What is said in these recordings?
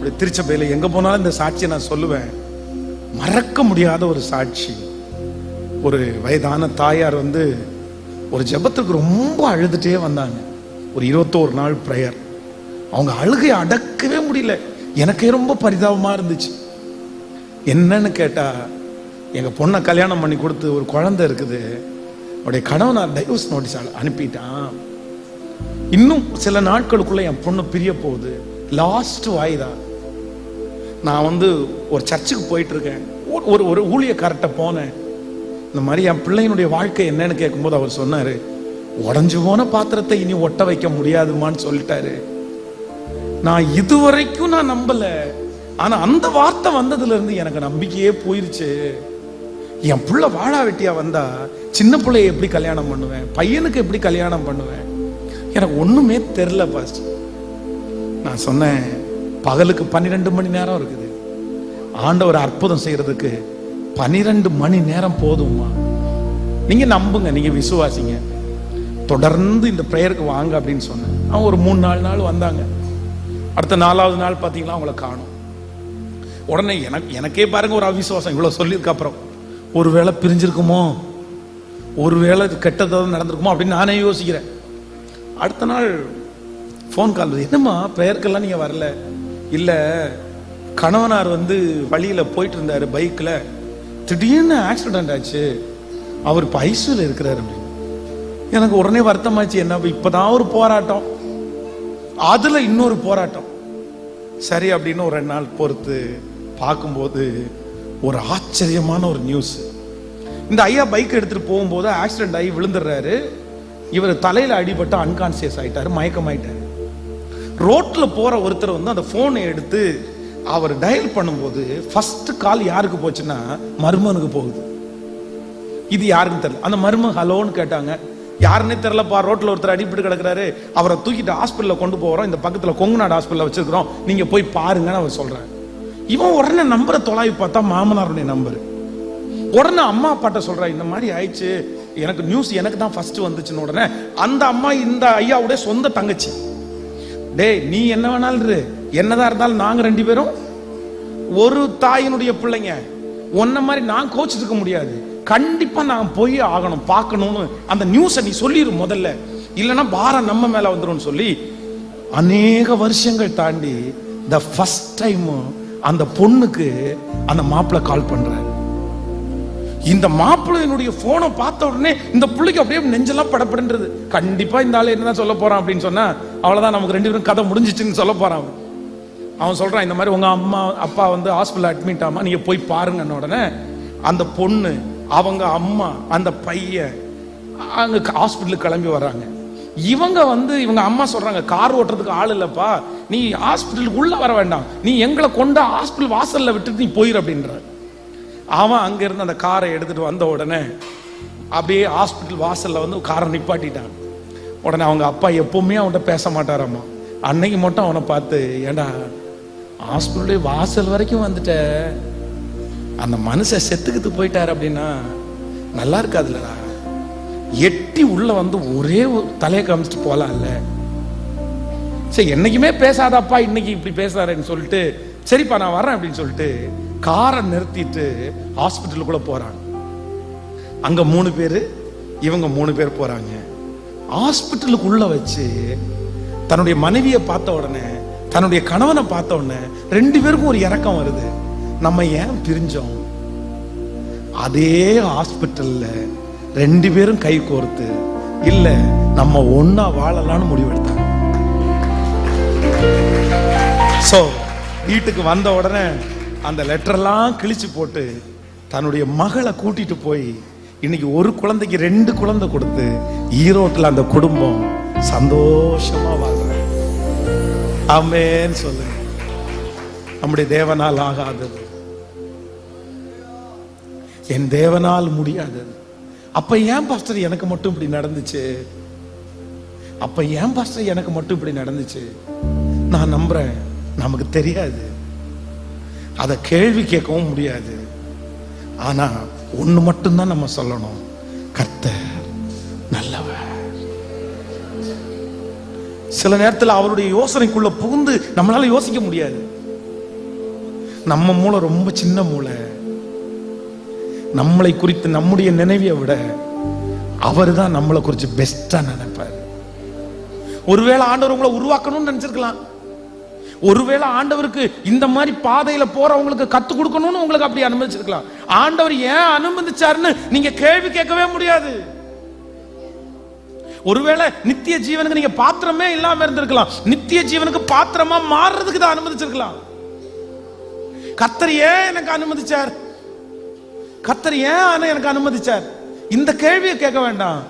இப்படி திருச்சபையில் எங்க போனாலும் இந்த சாட்சியை நான் சொல்லுவேன். மறக்க முடியாத ஒரு சாட்சி. ஒரு வயதான தாயார் வந்து ஒரு ஜெபத்துக்கு ரொம்ப அழுதுட்டே வந்தாங்க. ஒரு இருபத்தோரு நாள் ப்ரேயர் அவங்க அழுகை அடக்கவே முடியல. எனக்கே ரொம்ப பரிதாபமா இருந்துச்சு. என்னன்னு கேட்டா எங்க பொண்ணை கல்யாணம் பண்ணி கொடுத்து ஒரு குழந்தை இருக்குது. அவருடைய கணவனார் டைவர்ஸ் நோட்டீஸ் அனுப்பிட்டான். இன்னும் சில நாட்களுக்குள்ள என் பொண்ணு பிரிய போகுது. லாஸ்ட் வாய்தான் நான் வந்து ஒரு சர்ச்சுக்கு போயிட்டு இருக்கேன் ஒரு- ஒரு ஊழியக்கார்ட்ட போனேன். இந்த மாதிரி என் பிள்ளையினுடைய வாழ்க்கை என்னன்னு கேட்கும்போது அவர் சொன்னாரு உடஞ்சு போன பாத்திரத்தை இனி ஒட்ட வைக்க முடியாதுமான்னு சொல்லிட்டாரு. நான் இதுவரைக்கும் நான் நம்பல. ஆனா அந்த வார்த்தை வந்ததுல இருந்து எனக்கு நம்பிக்கையே போயிருச்சு. என் புள்ள வாழா வெட்டியா வந்தா சின்ன பிள்ளைய எப்படி கல்யாணம் பண்ணுவேன்? பையனுக்கு எப்படி கல்யாணம் பண்ணுவேன்? எனக்கு ஒண்ணுமே தெரில பாஸ்ட் நான் சொன்னேன் பகலுக்கு பன்னிரெண்டு மணி நேரம் இருக்குது. ஆண்டவர் அற்புதம் செய்யறதுக்கு பனிரெண்டு மணி நேரம் போதுமா நீங்க நம்புங்க நீங்க விசுவாசிங்க. தொடர்ந்து இந்த ப்ரேயருக்கு வாங்க அப்படின்னு சொன்னேன். அவன் ஒரு மூணு நாலு நாள் வந்தாங்க. அடுத்த நாலாவது நாள் பார்த்தீங்கன்னா அவங்கள காணும். உடனே எனக்கு எனக்கே பாருங்க ஒரு அவிசுவாசம். இவ்வளோ சொல்லியிருக்க அப்புறம் ஒருவேளை பிரிஞ்சிருக்குமோ? ஒருவேளை இது கெட்டதாவது நடந்திருக்குமோ அப்படின்னு நானே யோசிக்கிறேன். அடுத்த நாள் ஃபோன் கால் என்னம்மா ப்ரேயருக்கெல்லாம் நீங்கள் வரல? இல்லை கணவனார் வந்து வழியில் போயிட்டு இருந்தார் பைக்கில் திடீர்னு ஆக்சிடென்ட் ஆச்சு. அவர் இப்போ ஐசியூவில் இருக்கிறாரு அப்படின்னு. எனக்கு உடனே வருத்தமாச்சு என்ன இப்போதான் ஒரு போராட்டம். அதில் இன்னொரு போராட்டம். சரி அப்படின்னு ஒரு ரெண்டு நாள் பொறுத்து பார்க்கும்போது ஒரு ஆச்சரியமான ஒரு நியூஸ் இந்த ஐயா பைக் எடுத்துட்டு போகும்போது ஆக்சிடென்ட் ஆகி விழுந்துடுறாரு. இவர் தலையில அடிபட்டு அன்கான்சியஸ் ஆயிட்டாரு மயக்கமாயிட்டார். ரோட்டில் போகிற ஒருத்தர் வந்து அந்த ஃபோனை எடுத்து அவர் டயல் பண்ணும்போது ஃபர்ஸ்ட் கால் யாருக்கு போச்சுன்னா மருமனுக்கு போகுது. இது யாருன்னு தெரியல. அந்த மருமன் ஹலோன்னு கேட்டாங்க. யாருன்னே தெரியலப்பா ரோட்டில் ஒருத்தர் அடிபட்டு கிடக்குறாரு. அவரை தூக்கிட்டு ஹாஸ்பிட்டலில் கொண்டு போகிறோம் இந்த பக்கத்தில் கொங்குநாடு ஹாஸ்பிட்டலில் வச்சிருக்கிறோம். நீங்கள் போய் பாருங்கன்னு அவர் சொல்றாரு. இவன் உடனே நம்பரை தொலாவி பார்த்தா மாமனாருடைய நம்பர் உடனே அம்மா அப்பாட்ட சொல்றா இந்த மாதிரி ஆயிடுச்சு. எனக்கு நியூஸ் எனக்கு தான் ஃபர்ஸ்ட் வந்துச்சுன்னு உடனே அந்த அம்மா இந்த ஐயாவுடைய சொந்த தங்கச்சி. டேய் நீ என்ன வேணாலும் இரு. என்னதான் இருந்தாலும் நாங்க ரெண்டு பேரும் ஒரு தாயினுடைய பிள்ளைங்க. உன்ன மாதிரி நான் கோச்சிட்டு இருக்க முடியாது. கண்டிப்பா நான் போய் ஆகணும் பார்க்கணும்னு அந்த நியூஸை நீ சொல்லிடு முதல்ல. இல்லைன்னா பாரம் நம்ம மேல வந்துரும்னு சொல்லி அநேக வருஷங்கள் தாண்டி த ஃபர்ஸ்ட் டைம் அந்த பொண்ணுக்கு அந்த மாப்பிள்ள கால் பண்ற இந்த மாப்பிள்ளையினுடைய போனை பார்த்த உடனே இந்த பிள்ளைக்கு அப்படியே நெஞ்செல்லாம் படப்படுன்றது கண்டிப்பா இந்த ஆளு என்னதான் சொல்ல போறான் அப்படின்னு சொன்னா அவ்வளோதான் நமக்கு ரெண்டு பேரும் கதை முடிஞ்சிச்சுன்னு சொல்ல போகிறான் அவன். அவன் சொல்கிறான் இந்த மாதிரி உங்கள் அம்மா அப்பா வந்து ஹாஸ்பிட்டலில் அட்மிட் ஆமா நீங்கள் போய் பாருங்கன்ன உடனே அந்த பொண்ணு அவங்க அம்மா அந்த பையன் அங்கே ஹாஸ்பிட்டலுக்கு கிளம்பி வர்றாங்க. இவங்க வந்து இவங்க அம்மா சொல்றாங்க கார் ஓட்டுறதுக்கு ஆள் இல்லப்பா நீ ஹாஸ்பிட்டலுக்கு உள்ள வர வேண்டாம். நீ எங்களை கொண்டு ஹாஸ்பிட்டல் வாசல்ல விட்டுட்டு நீ போயிரு அப்படின்ற அவன் அங்க இருந்து அந்த காரை எடுத்துட்டு வந்த உடனே அப்படியே ஹாஸ்பிட்டல் வாசல்ல வந்து காரை நிப்பாட்டிட்டான். உடனே அவங்க அப்பா எப்பவுமே அவன்கிட்ட பேச மாட்டாராம்மா. அன்னைக்கு மட்டும் அவனை பார்த்து ஏண்டா ஹாஸ்பிட்டல் வாசல் வரைக்கும் வந்துட்ட. அந்த மனுஷன் செத்துக்கிட்டு போயிட்டாரு அப்படின்னா நல்லா இருக்காதுல்லடா. எட்டி உள்ள வந்து ஒரே ஒரு தலையை காமிச்சிட்டு போலாம்ல. சரி என்னைக்குமே பேசாதப்பா இன்னைக்கு இப்படி பேசாருன்னு சொல்லிட்டு சரிப்பா நான் வரேன் அப்படின்னு சொல்லிட்டு காரை நிறுத்திட்டு ஹாஸ்பிட்டலுக்குள்ள போறாங்க. அங்க மூணு பேரு இவங்க மூணு பேர் போறாங்க. ஹாஸ்பிட்டலுக்குள்ள வச்சு தன்னுடைய மனைவியை பார்த்த உடனே தன்னுடைய கணவனை பார்த்த உடனே ரெண்டு பேருக்கும் ஒரு இறக்கம் வருது. நம்ம ஏன் பிரிஞ்சோம்? அதே ஹாஸ்பிட்டல்ல ரெண்டு பேரும் கை கோர்த்து இல்ல நம்ம ஒன்னா வாழலாம்னு முடிவெடுத்தாங்க. சோ வீட்டுக்கு வந்த உடனே அந்த லெட்டர்லாம் கிழிச்சு போட்டு தன்னுடைய மகளை கூட்டிட்டு போய் இன்னைக்கு ஒரு குழந்தைக்கு ரெண்டு குழந்தை கொடுத்து ஈரோட்டில் அந்த குடும்பம் சந்தோஷமா வாழ்ற ஆமென்னு சொல்லுங்க. நம்முடைய தேவனால் ஆகாதது. என் தேவனால் முடியாதது. அப்ப ஏன் பாஸ்டர் எனக்கு மட்டும் இப்படி நடந்துச்சு? அப்ப ஏன் பாஸ்டர் எனக்கு மட்டும் இப்படி நடந்துச்சு? நான் நம்புறேன். நமக்கு தெரியாது. அதை கேள்வி கேட்கவும் முடியாது. ஆனா ஒண்ணு மட்டும்தான் நம்ம சொல்லணும். கர்த்தர் நல்லவர். சில நேரத்தில் அவருடைய யோசனைக்குள்ள புகுந்து நம்மளால யோசிக்க முடியாது. நம்ம மூளை ரொம்ப சின்ன மூளை. நம்மளை குறித்து நம்முடைய நினைவியை விட அவர் தான் நம்மளை குறித்து பெஸ்டா நினைப்பார். ஒருவேளை ஆண்டவர் உங்களை உருவாக்கணும்னு நினைச்சிருக்கலாம். ஒருவேளை ஆண்டவருக்கு இந்த மாதிரி பாதையில போறவங்களுக்கு கத்து கொடுக்கணும்னு உங்களுக்கு அப்படி அனுமதிச்சிருக்கலாம். ஆண்டவர் ஏன் அனுமதிச்சாருன்னு நீங்க கேள்வி கேட்கவே முடியாது. ஒருவேளை நித்திய ஜீவனுக்கு நீங்க பாத்திரமே இல்லாம இருந்திருக்கலாம். நித்திய ஜீவனுக்கு பாத்திரமா மாறுறதுக்கு தான் அனுமதிச்சிருக்கலாம். கத்தர் ஏன் எனக்கு அனுமதிச்சார்? கத்தர் ஏன் எனக்கு அனுமதிச்சார்? இந்த கேள்வியை கேட்க வேண்டாம்.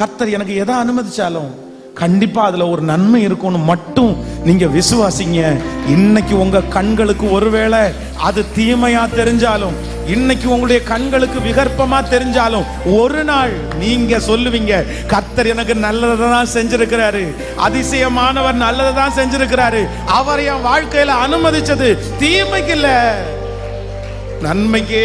கத்தர் எனக்கு எதை அனுமதிச்சாலும் கண்டிப்பா அதுல ஒரு நன்மை இருக்கும்னு மட்டும் நீங்க விசுவாசிங்க. இன்னைக்கு உங்க கண்களுக்கு ஒருவேளை அது தீமையா தெரிஞ்சாலும் இன்னைக்கு உங்களுடைய கண்களுக்கு விகற்பமா தெரிஞ்சாலும் ஒரு நாள் நீங்க சொல்லுவீங்க கத்தர் எனக்கு நல்லதை தான் செஞ்சிருக்கிறாரு. அதிசயமானவர் நல்லதை தான் செஞ்சிருக்கிறாரு. அவர் என் வாழ்க்கையில அனுமதிச்சது தீமைக்கு இல்ல. நன்மைக்கே